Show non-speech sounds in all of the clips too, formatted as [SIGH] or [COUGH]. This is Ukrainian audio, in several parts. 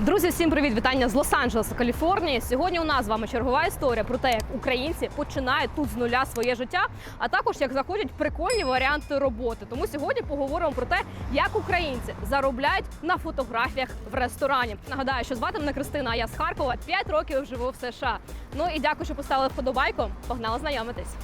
Друзі, всім привіт! Вітання з Лос-Анджелеса, Каліфорнії. Сьогодні у нас з вами чергова історія про те, як українці починають тут з нуля своє життя, а також як заходять прикольні варіанти роботи. Тому сьогодні поговоримо про те, як українці заробляють на фотографіях в ресторані. Нагадаю, що звати мене Кристина, а я з Харкова 5 років живу в США. Ну і дякую, що поставили вподобайку. Погнали знайомитись.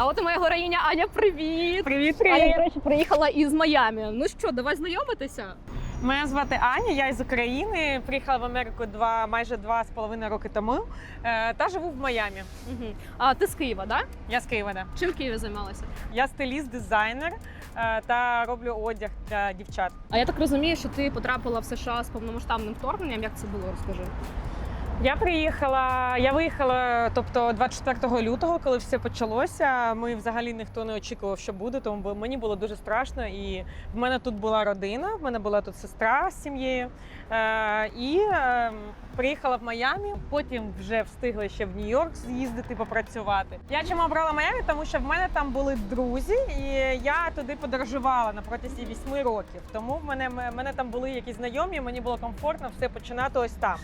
А от і моя героїня Аня, привіт! Привіт, Аня, до речі, приїхала із Майамі. Ну що, давай знайомитися. Мене звати Аня, я із України. Приїхала в Америку два майже два з половиною роки тому е, та живу в Майамі. Угу. А ти з Києва, да? Я з Києва. Да. Чим в Києві займалася? Я стиліст, дизайнер е, та роблю одяг для дівчат. А я так розумію, що ти потрапила в США з повномасштабним вторгненням. Як це було? Розкажи. Я приїхала, я виїхала, тобто 24 лютого, коли все почалося. Ми взагалі ніхто не очікував, що буде, тому мені було дуже страшно. І в мене тут була родина, в мене була тут сестра з сім'єю. Е, і е, приїхала в Майамі. Потім вже встигла ще в Нью-Йорк з'їздити, попрацювати. Я чому обрала Майамі? Тому що в мене там були друзі, і я туди подорожувала на протязі 8 років. Тому в мене, в мене там були якісь знайомі, мені було комфортно все починати ось там.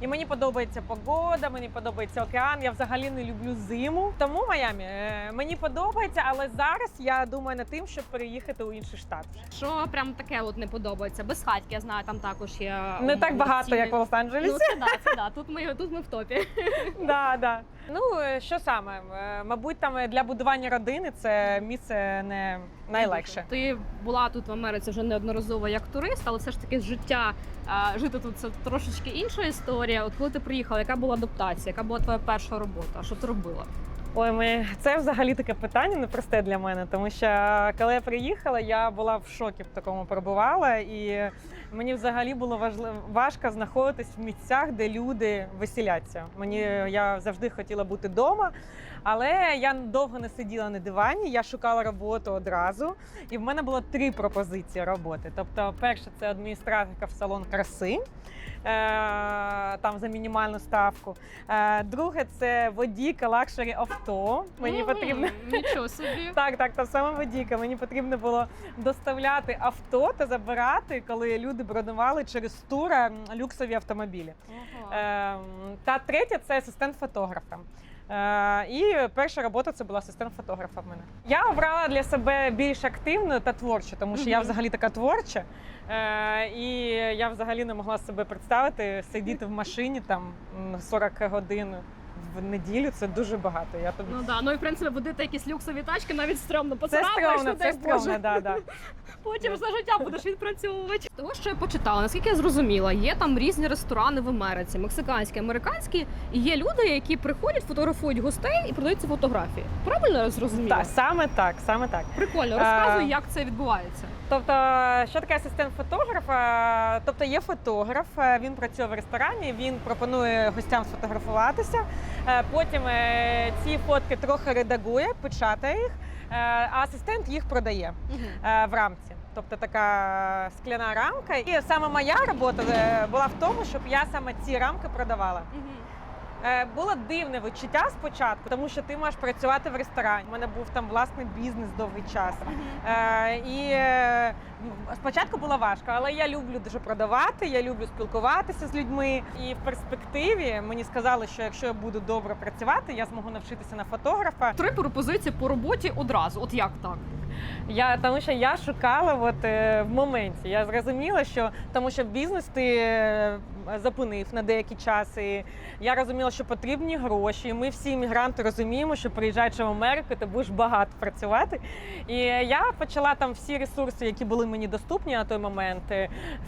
І мені подобається погода, мені подобається океан. Я взагалі не люблю зиму. Тому Майамі е, мені подобається, але зараз я думаю над тим, щоб переїхати у інший штат. Що прям таке от не подобається? Безхатьки, я знаю, там також є Не так багато, ціни. як в Лос-Анджелесі. Ну це да, це да. Тут ми тут ми в топі. Да, да. Ну е, що саме? Е, Мабуть, там е, для будування родини це місце не найлегше. Ти була тут в Америці вже неодноразово як турист, але все ж таки життя жити тут це трошечки інша історія. От коли ти приїхала, яка була адаптація? Яка була твоя перша робота? Що ти робила? Ой, ми це взагалі таке питання непросте для мене, тому що коли я приїхала, я була в шокі в такому перебувала, і мені взагалі було важливо важко знаходитись в місцях, де люди веселяться. Мені я завжди хотіла бути вдома, але я довго не сиділа на дивані. Я шукала роботу одразу, і в мене було три пропозиції роботи. Тобто, перше, це адміністраторка в салон краси. е, Там за мінімальну ставку. Е, Друге це водійка лакшері авто. Мені потрібно нічого собі. [LAUGHS] так, так, та саме водійка. Мені потрібно було доставляти авто та забирати, коли люди бронували через тур м, люксові автомобілі. Ага. Ем, Та третє це асистент фотографа. Е, І перша робота це була асистент фотографа. В мене я обрала для себе більш активну та творчу, тому що я взагалі така творча. Е, І я взагалі не могла себе представити сидіти в машині там м, 40 годин в неділю. Це дуже багато. Я тобі Ну да, ну і в принципі водити якісь люксові тачки навіть стрьомно це поцарапаєш, стрьомно, ну, це стрьомно, да, да. [LAUGHS] Потім за життя будеш відпрацьовувати. Того, що я почитала, наскільки я зрозуміла, є там різні ресторани в Америці, мексиканські, американські, і є люди, які приходять, фотографують гостей і продають ці фотографії. Правильно я зрозуміла? Так, саме так, саме так. Прикольно, розказуй, А, як це відбувається. Тобто, що таке асистент фотографа? Тобто є фотограф, е, він працює в ресторані, він пропонує гостям сфотографуватися. е, Потім е, ці фотки трохи редагує, печатає їх, а асистент їх продає в рамці. Тобто така скляна рамка. І саме моя робота була в тому, щоб я саме ці рамки продавала. Е, Було дивне відчуття спочатку, тому що ти можеш працювати в ресторані. У мене був там власний бізнес довгий час. Е, І е, спочатку було важко, але я люблю дуже продавати, я люблю спілкуватися з людьми. І в перспективі мені сказали, що якщо я буду добре працювати, я зможу навчитися на фотографа. Три пропозиції по роботі одразу. От як так? Я тому, що я шукала от, е, в моменті. Я зрозуміла, що тому що бізнес ти зупинив на деякий час. І я розуміла, що потрібні гроші. Ми всі іммігранти розуміємо, що приїжджаючи в Америку, ти будеш багато працювати. І я почала там всі ресурси, які були мені доступні на той момент: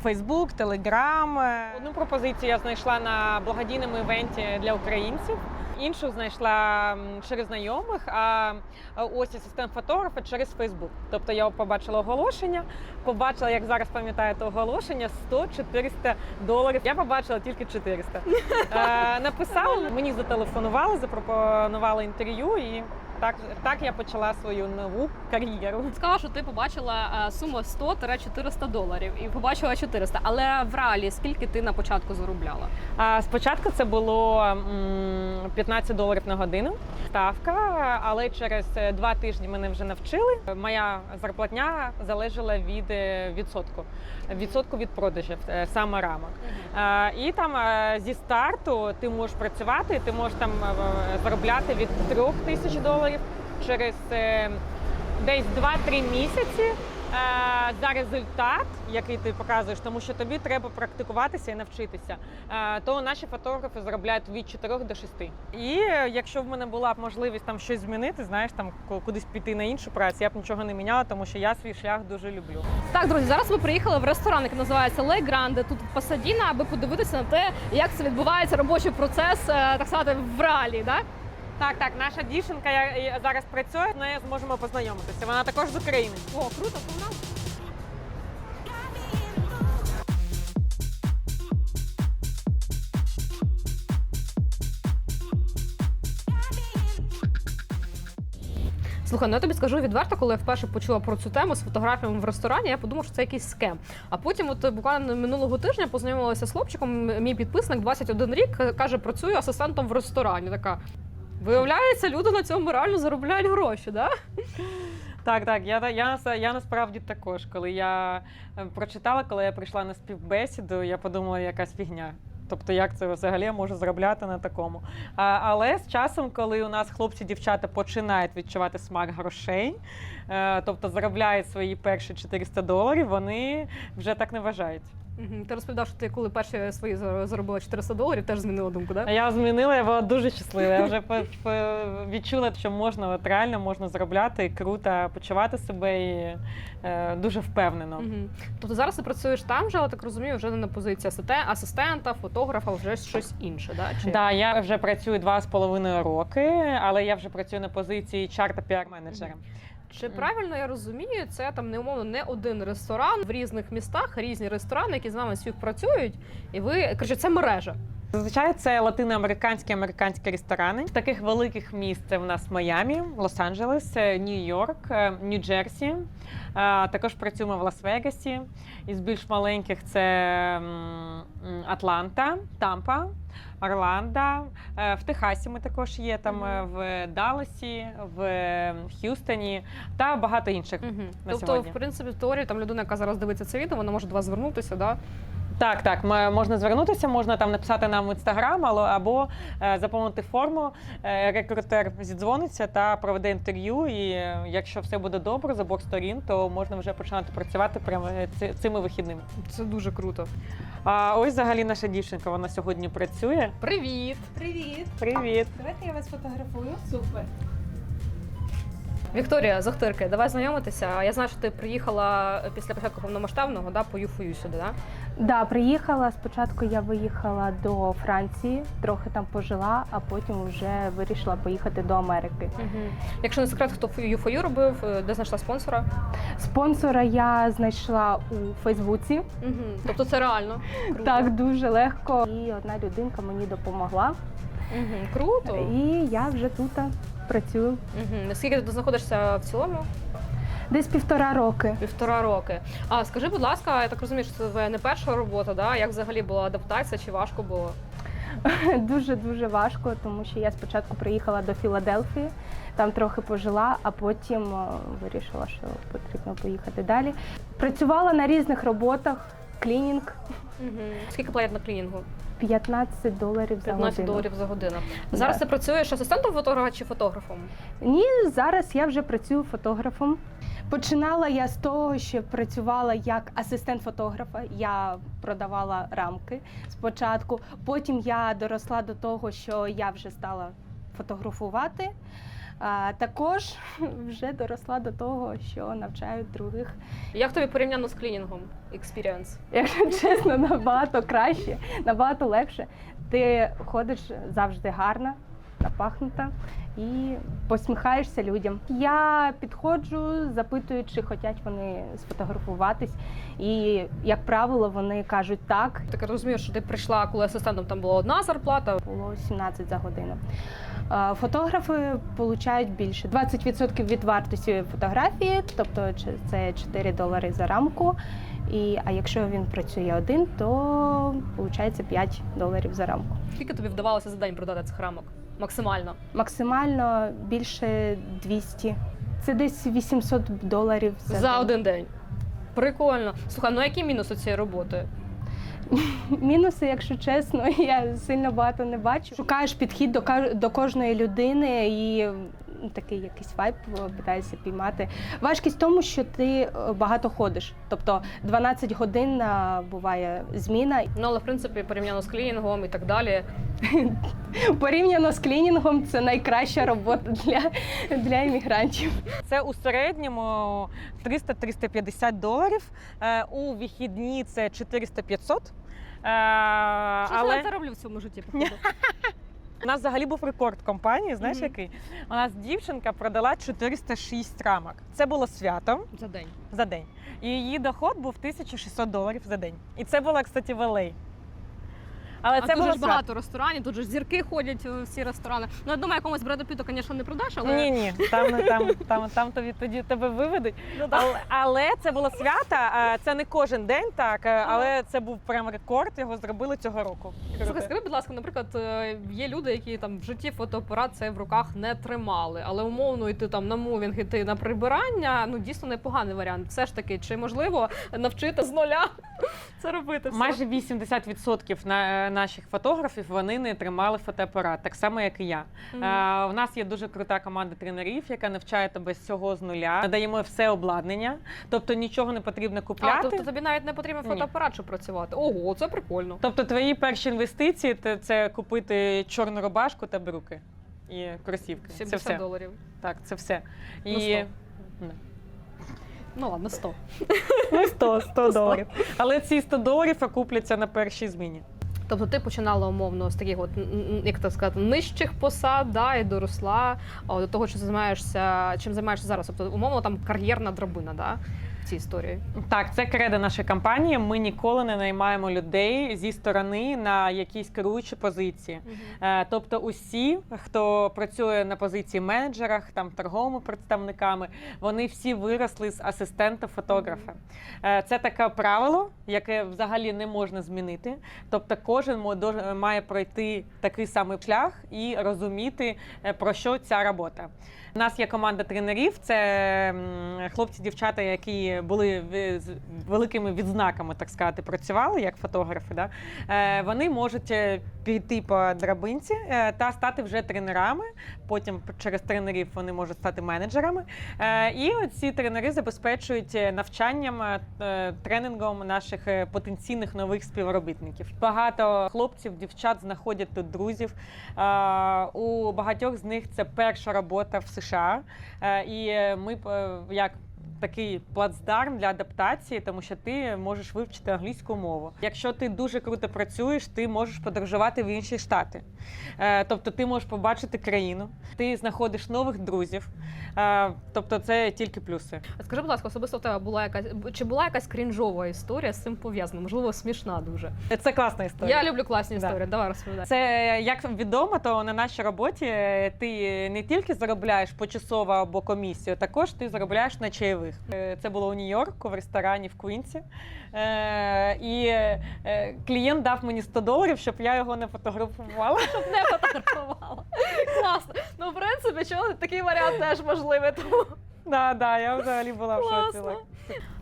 Фейсбук, Телеграм. Е, Одну пропозицію я знайшла на благодійному івенті для українців. Іншу знайшла через знайомих, а ось асистент фотографа через Фейсбук. Тобто я побачила оголошення, побачила, як зараз пам'ятаєте оголошення 100-400 доларів. Я побачила тільки 400. [LAUGHS] Е, написала, мені зателефонували, запропонували інтерв'ю і так, так я почала свою нову кар'єру. Сказала, що ти побачила е, суму 100-400 доларів і побачила 400. Але в реалі скільки ти на початку заробляла? А спочатку це було 15 доларів на годину ставка, але через е, два тижні мене вже навчили. Моя зарплатня залежала від е, відсотку. Відсотку від продажів, саме рамок. І там зі старту ти можеш працювати, ти можеш там заробляти від 3 тисяч доларів через е, десь 2-3 місяці. е, За результат, який ти показуєш, тому що тобі треба практикуватися і навчитися, е, то наші фотографи заробляють від 4 до 6. І якщо в мене була б можливість там щось змінити, знаєш, там кудись піти на іншу працю, я б нічого не міняла, тому що я свій шлях дуже люблю. Так, друзі, зараз ми приїхали в ресторан, який називається Лей Гранде тут в Пасадіна, аби подивитися на те, як це відбувається робочий процес, так сказати, в реалі. Да? Так, так, наша дівчинка я, зараз працює, з нею зможемо познайомитися. Вона також з України. О, круто, погнали. Слухай, ну я тобі скажу відверто, коли я вперше почула про цю тему з фотографіями в ресторані, я подумала, що це якийсь скем. А потім, от буквально минулого тижня, познайомилася з хлопчиком. Мій підписник 21 рік каже, працюю асистентом в ресторані. Така виявляється, люди на цьому реально заробляють гроші, да? Так, так, я, я, я, я насправді також. Коли я е, прочитала, коли я прийшла на співбесіду, я подумала, якась фігня. Тобто, як це взагалі можу заробляти на такому. А, але з часом, коли у нас хлопці-дівчата починають відчувати смак грошей, е, тобто заробляють свої перші 400 доларів, вони вже так не вважають. Мгм. Ти розповідав, що ти коли перші свої зар- заробила 400 доларів, теж змінила думку, да? Я змінила, я була дуже щаслива. Я вже відчула, що можна от реально можна заробляти і круто почувати себе і е, дуже впевнено. Мгм. Тобто зараз ти працюєш там же, але так розумію, вже не на позиції асисте- асистента, фотографа, вже щось інше, да? Чи... Да, я вже працюю два з половиною роки, але я вже працюю на позиції чар та піар-менеджера. Чи правильно я розумію, це там не умовно не один ресторан в різних містах, різні ресторани, які з вами співпрацюють, і ви коротше, це мережа. Зазвичай це латиноамериканські американські ресторани. Таких великих міст це в нас Майамі, Лос-Анджелес, е, Нью-Йорк, е, Нью-Джерсі. Е, Також працюємо в Лас-Вегасі. Із більш маленьких це Атланта, Тампа. Орландо, в Техасі ми також є, там е, в Далласі, в Х'юстоні та багато інших. Угу. На Тобто, сьогодні. в принципі, в теорії там людина, яка зараз дивиться це відео, вона може до вас звернутися, да? Так, так, м- можна звернутися, можна там написати нам в інстаграм або, або е, заповнити форму. Е, рекрутер зідзвониться та проведе інтерв'ю. І е, якщо все буде добре з обох сторін, то можна вже починати працювати прямо е, ци- цими вихідними. Це дуже круто. А ось взагалі наша дівчинка, вона сьогодні працює. Привіт! Привіт! Привіт! Давайте я вас фотографую. Супер. Вікторія, з Охтирки, давай знайомитися. Я знаю, що ти приїхала після початку повномасштабного да, по ЮФОЮ сюди, да? Да, приїхала. Спочатку я виїхала до Франції, трохи там пожила, а потім вже вирішила поїхати до Америки. Угу. Якщо не секрет, хто ЮФОЮ робив, е, де знайшла спонсора? Спонсора я знайшла у Фейсбуці. Угу. Тобто це реально. Круто. Так, дуже легко. І одна людинка мені допомогла. Угу. Круто. І я вже тут працюю. Угу. Наскільки ти знаходишся в цілому? Десь півтора роки. Півтора роки. А скажи, будь ласка, я так розумію, що це не перша робота, да? Як взагалі була адаптація, чи важко було? [LAUGHS] Дуже дуже важко, тому що я спочатку приїхала до Філадельфії, там трохи пожила, а потім вирішила, що потрібно поїхати далі. Працювала на різних роботах, клінінг Угу. Скільки платять на клінінгу? 15 доларів за 15 годину. доларів за годину. Зараз Да. ти працюєш асистентом фотографа чи фотографом? Ні, зараз я вже працюю фотографом. Починала я з того, що працювала як асистент фотографа. Я продавала рамки спочатку. Потім я доросла до того, що я вже стала фотографувати. А, також [LAUGHS] вже доросла до того, що навчаю других. Як тобі порівняно з клінінгом? Experience? Якщо чесно, набагато краще, набагато легше. Ти ходиш завжди гарна, напахнута і посміхаєшся людям. Я підходжу, запитую, чи хочуть вони сфотографуватись. І, як правило, вони кажуть так. Так я розумію, що ти прийшла, коли асистентом там була одна зарплата. Було 17 за годину. Е, Фотографи получають більше 20% від вартості фотографії, тобто це 4 долари за рамку. І, а якщо він працює один, то виходить 5 доларів за рамку. Скільки тобі вдавалося за день продати цих рамок? Максимально. Максимально більше 200. Це десь 800 доларів за, За день. один день. Прикольно. Слухай, ну які мінуси цієї роботи? [LAUGHS] Мінуси, якщо чесно, [LAUGHS] я сильно багато не бачу. Шукаєш підхід до до кожної людини і такий якийсь вайб е, питаєшся піймати. Важкість в тому, що ти е, багато ходиш. Тобто 12 годин е, буває зміна. Ну, але в принципі, порівняно з клінінгом і так далі. Порівняно з клінінгом, це найкраща робота для, для іммігрантів. Це у середньому 300-350 доларів. Е, У вихідні це 400-500. Е, Що але... я зароблю в цьому житті? [LAUGHS] походу? У нас взагалі був рекорд компанії. Знаєш Мгм. який? У нас дівчинка продала 406 рамок. Це було свято За день. за день. І її доход був 1600 доларів за день. І це було, кстати, в. Але а це було ж свято. багато ресторанів, тут же ж зірки ходять в всі ресторани. Ну, я думаю, якомусь Бреду Піту, звісно, не продаш, але Ні, ні, там, там, там, там тобі тоді тебе виведуть. Ну. Але, але це було свято. е, Це не кожен день так, е, але це був прям рекорд. Його зробили цього року. Слухай, скажи, будь ласка, наприклад, е, є люди, які там в житті фотоапарат це в руках не тримали, але умовно йти там на мувінг, іти на прибирання, ну дійсно непоганий варіант. Все ж таки, чи можливо навчити з нуля [LAUGHS] це робити? все? Майже 80% на, е, наших фотографів вони не тримали фотоапарат, так само як і я. Мгм. Е, у нас є дуже крута команда тренерів, яка навчає тебе з всього з нуля. Надаємо все обладнання, тобто нічого не потрібно А, купляти. тобто тобі навіть не потрібен фотоапарат, щоб працювати. Ого, це прикольно. Тобто твої перші інвестиції це, це купити чорну рубашку та брюки і кросівки. Це все. доларів. Так, це все. Ну, І... сто. Не. Ну ладно, 100. [LAUGHS] Ну, 100, 100 доларів. Але ці 100 доларів окупляться на першій зміні. Тобто ти починала умовно з таких, от як так сказати, нижчих посад, да, і доросла а, до того, що займаєшся, чим займаєшся зараз. Тобто, умовно, там кар'єрна драбина, да, в цій історії. Так, це кредо нашої компанії. Ми ніколи не наймаємо людей зі сторони на якісь керуючі позиції. Е, Тобто, усі, хто працює на позиції менеджерах, там торговими представниками, вони всі виросли з асистента фотографа. Е, Це таке правило, яке взагалі не можна змінити. Тобто, кожен має пройти такий самий шлях і розуміти, е, про що ця робота. У нас є команда тренерів. Це хлопці-дівчата, які були з великими відзнаками, так сказати, працювали як фотографи. Да? Е, Вони можуть е, піти по драбинці е, та стати вже тренерами. Потім через тренерів вони можуть стати менеджерами. І ці тренери забезпечують навчанням, тренінгом наших потенційних нових співробітників. Багато хлопців, дівчат знаходять тут друзів. У багатьох з них це перша робота в США. І ми як такий плацдарм для адаптації, тому що ти можеш вивчити англійську мову. Якщо ти дуже круто працюєш, ти можеш подорожувати в інші штати. Е, Тобто ти можеш побачити країну, ти знаходиш нових друзів. Е, Тобто це тільки плюси. А Скажи, будь ласка, особисто в тебе була якась чи була якась крінжова історія з цим пов'язана? Можливо, смішна дуже. Це класна історія. Я люблю класні Да. історії. Давай розповідай. Це як відомо, то на нашій роботі е, ти не тільки заробляєш почасово або комісію, також ти заробляєш на чайових. Е, Це було у Нью-Йорку в ресторані в Квінсі. Е, І е, клієнт дав мені 100 доларів, щоб я його не фотографувала. Щоб не фотографувала. Класно. Ну, в принципі, чого такий варіант теж можливий. Тому Да, да, я взагалі була в шоці. Класно.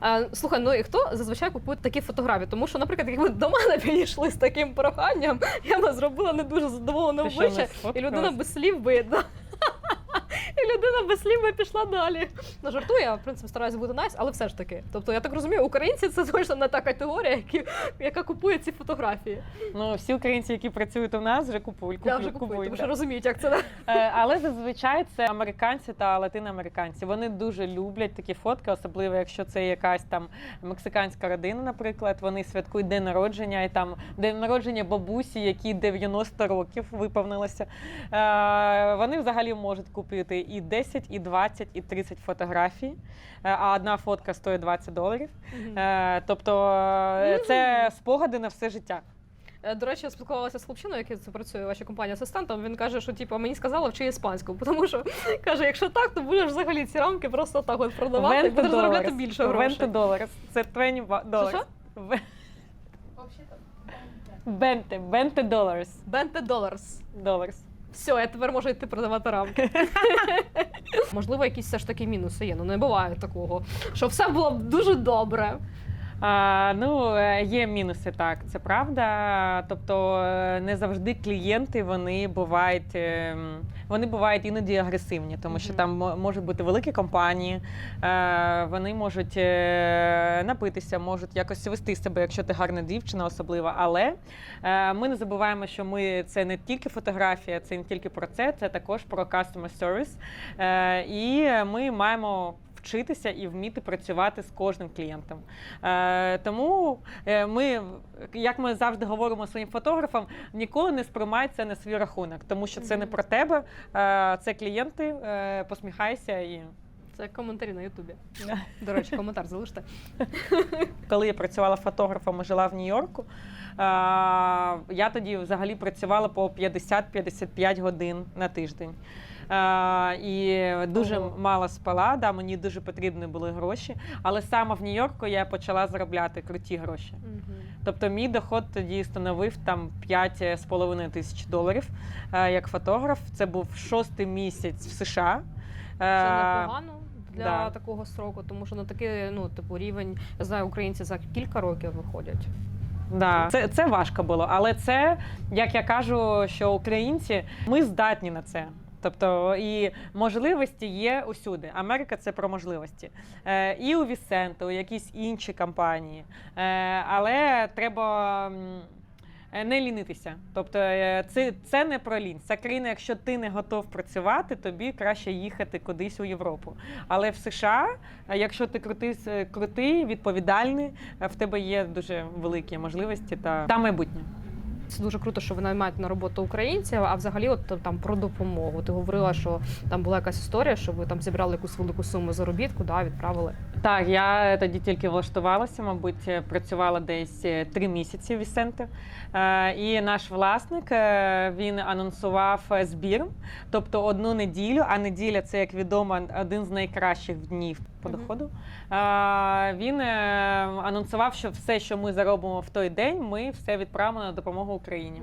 А, слухай, ну і хто зазвичай купує такі фотографії? Тому що, наприклад, якби до мене підійшли з таким проханням, я б зробила не дуже задоволене Ти що, не обличчя, і людина без слів би. да. І людина без слів би пішла далі. Ну, жартую, я в принципі стараюся бути найс, але все ж таки. Тобто, я так розумію, українці це точно не та категорія, які, яка купує ці фотографії. Ну, всі українці, які працюють у нас, вже купують. я вже купую, купують, тому що розуміють, як це. Е, Але зазвичай це американці та латиноамериканці. Вони дуже люблять такі фотки, особливо якщо це якась там мексиканська родина, наприклад. Вони святкують день народження, і там день народження бабусі, якій 90 років виповнилося. Е, Вони взагалі можуть купити і 10, і 20, і 30 фотографій. Е, А одна фотка стоїть 20 доларів. Е, Тобто е, це спогади на все життя. До речі, я спілкувалася з хлопчиною, який це працює в вашій компанії асистентом. Він каже, що типу, мені сказали вчи іспанську, [LAUGHS] тому що каже, якщо так, то будеш взагалі ці рамки просто так от продавати і будеш заробляти більше грошей. Венте доларів. Це 20 доларів. Бенте, бенте доларів. Бенте доларс. Доларів. Все, я тепер можу йти продавати рамки. [LAUGHS] Можливо, якісь все ж таки мінуси є. Ну не буває такого. Що все було б дуже добре. А, ну, е, є мінуси, так, це правда. Тобто е, не завжди клієнти вони бувають, ем, вони бувають іноді агресивні, тому що там можуть бути великі компанії, е, вони можуть е, напитися, можуть якось вести себе, якщо ти гарна дівчина, особливо. Але е, ми не забуваємо, що ми це не тільки фотографія, це не тільки про це, це також про customer service. Е, і ми маємо вчитися і вміти працювати з кожним клієнтом. Е, тому е, ми, як ми завжди говоримо своїм фотографам, ніколи не сприймай це на свій рахунок, тому що це не про тебе, е, це клієнти. Е, посміхайся і. Це коментарі на Ютубі. [LAUGHS] До речі, коментар залиште. Коли я працювала фотографом і жила в Нью-Йорку, е, я тоді взагалі працювала по 50-55 годин на тиждень. І дуже Ого. мало спала, да, мені дуже потрібні були гроші. Але саме в Нью-Йорку я почала заробляти круті гроші. Тобто мій доход тоді становив там 5,5 тисяч доларів е, як фотограф. Це був шостий місяць в США. Це Е, непогано для да. такого строку, тому що на такий ну, типу, рівень, я знаю, українці за кілька років виходять. Да. Це, це важко було, але це, як я кажу, що українці ми здатні на це. Тобто і можливості є усюди. Америка це про можливості. Е, і у Вісенто, у якісь інші компанії. Е, але треба. е, Не лінитися, тобто е, це, це не про лінь. Це країна, якщо ти не готов працювати, тобі краще їхати кудись у Європу. Але в США, е, якщо ти крутий, крутий, відповідальний, в тебе є дуже великі можливості та, та майбутнє. Це дуже круто, що ви наймаєте на роботу українців. А взагалі, от там про допомогу. Ти говорила, що там була якась історія, що ви там зібрали якусь велику суму заробітку, да, відправили. Так, я тоді тільки влаштувалася, мабуть, е, працювала десь е, три місяці в Вісенте. Е, І наш власник е, він анонсував е, збір, тобто одну неділю, а неділя це, як відомо, один з найкращих днів по доходу. Е, Він е, анонсував, що все, що ми заробимо в той день, ми все відправимо на допомогу Україні.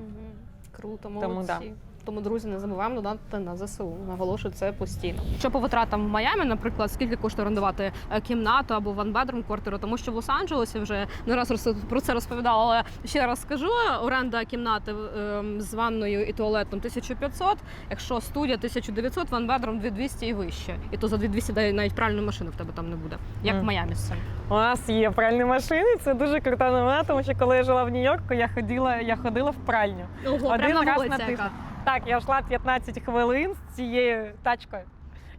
Круто, Тому да. Тому, друзі, не забуваємо додати на ЗСУ. Наголошую це постійно. Що по витратам в Майамі, наприклад, скільки коштує орендувати е, кімнату або ван-бедрум квартиру, тому що в Лос-Анджелесі вже не раз про це розповідала, але ще раз скажу: оренда кімнати ем, з ванною і туалетом 1500, якщо студія 1900, ван-бедрум 2200 і вище. І то за 2200 дай- навіть пральної машини в тебе там не буде. Як в Мгм. Майамі з цим. У нас є пральні машини. Це дуже крута новина, тому що коли я жила в Нью-Йорку, я ходила, я ходила в пральню. Ого, Один на раз на тиждень. Так, я йшла 15 хвилин з цією тачкою,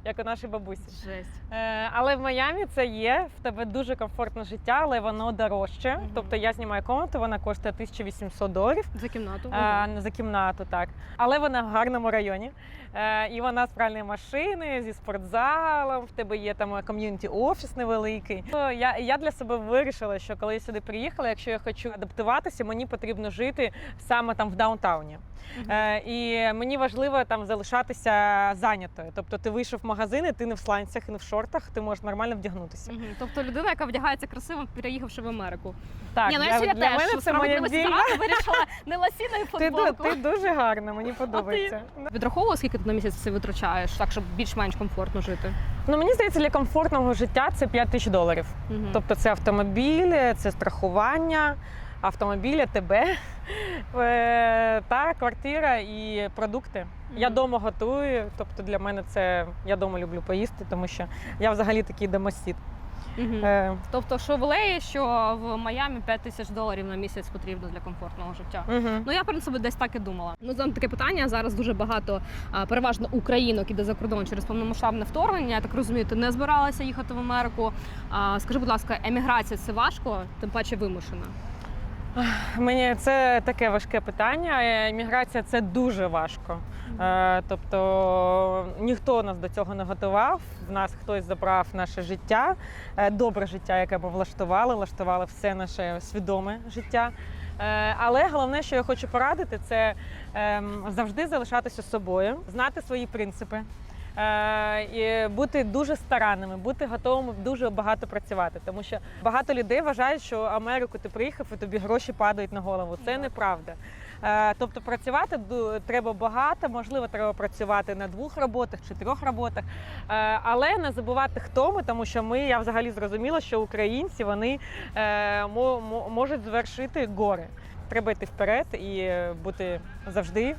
як у нашій бабусі. Жесть. Е, але в Майамі це є. В тебе дуже комфортне життя, але воно дорожче. Мгм. Тобто я знімаю комнату, вона коштує 1800 доларів. За кімнату. е, за кімнату, так. Але вона в гарному районі. Е, і вона з пральної машини, зі спортзалом, в тебе є там ком'юніті офіс невеликий. Я, я для себе вирішила, що коли я сюди приїхала, якщо я хочу адаптуватися, мені потрібно жити саме там в даунтауні. Мгм. Е, і мені важливо там залишатися зайнятою. Тобто ти вийшов в магазин, і ти не в сланцях, не в шортах, ти можеш нормально вдягнутися. Мгм. Тобто людина, яка вдягається красиво, переїхавши в Америку. Так, Ні, ну для, я сьогодні для теж мене це моя дія. вирішила не Ти, ду- футболку. ти дуже гарна, мені подобається. Відраховувала, скільки ти на місяць це витрачаєш, так щоб більш-менш комфортно жити. Ну мені здається, для комфортного життя це 5 тисяч доларів. Мгм. Тобто це автомобіль, це страхування, автомобіль, тебе [LAUGHS] е, та квартира і продукти. Я вдома готую. Тобто для мене це я вдома люблю поїсти, тому що я взагалі такий домосід. Е, Тобто, що в Леї, що в Майамі 5 тисяч доларів на місяць потрібно для комфортного життя. угу. Ну я в принципі десь так і думала. Ну задам таке питання. Зараз дуже багато переважно українок іде за кордон через повномасштабне вторгнення. Я так розумію, ти не збиралася їхати в Америку. Скажи, будь ласка, еміграція це важко, тим паче вимушена. Мені це таке важке питання. Е, Міграція це дуже важко. Е, Тобто ніхто нас до цього не готував. В нас хтось забрав наше життя, е, добре життя, яке ми влаштували, влаштували все наше свідоме життя. Але головне, що я хочу порадити, це ем, завжди залишатися собою, знати свої принципи. Е, І бути дуже старанними, бути готовими дуже багато працювати, тому що багато людей вважають, що Америку ти приїхав і тобі гроші падають на голову. Це неправда. Е, Тобто працювати треба багато, можливо, треба працювати на двох роботах чи трьох роботах, Е, але не забувати, хто ми, тому що ми, я взагалі зрозуміла, що українці вони мо- мо- можуть звершити гори. Треба йти вперед і бути завжди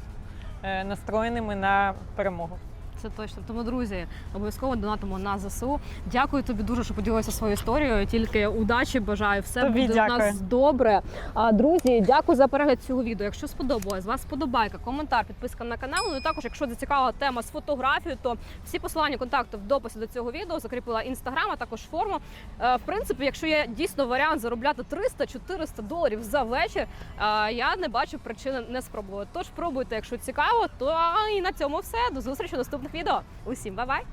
настроєними на перемогу. Це точно. Тому, друзі, обов'язково донатимо на ЗСУ. Дякую тобі дуже, що поділилася своєю історією. Тільки удачі бажаю. Все Тобі буде у нас добре. А, друзі, дякую за перегляд цього відео. Якщо сподобалось, вас сподобайка, коментар, підписка на канал. Ну і також, якщо зацікавила тема з фотографією, то всі посилання контакту в дописі до цього відео закріпила інстаграм, а також форму. Е, В принципі, якщо є дійсно варіант заробляти 300-400 доларів за вечір, е, я не бачу причини не спробувати. Тож пробуйте, якщо цікаво, то і на цьому все. До зустрічі у наступних відео. Усім бай-бай!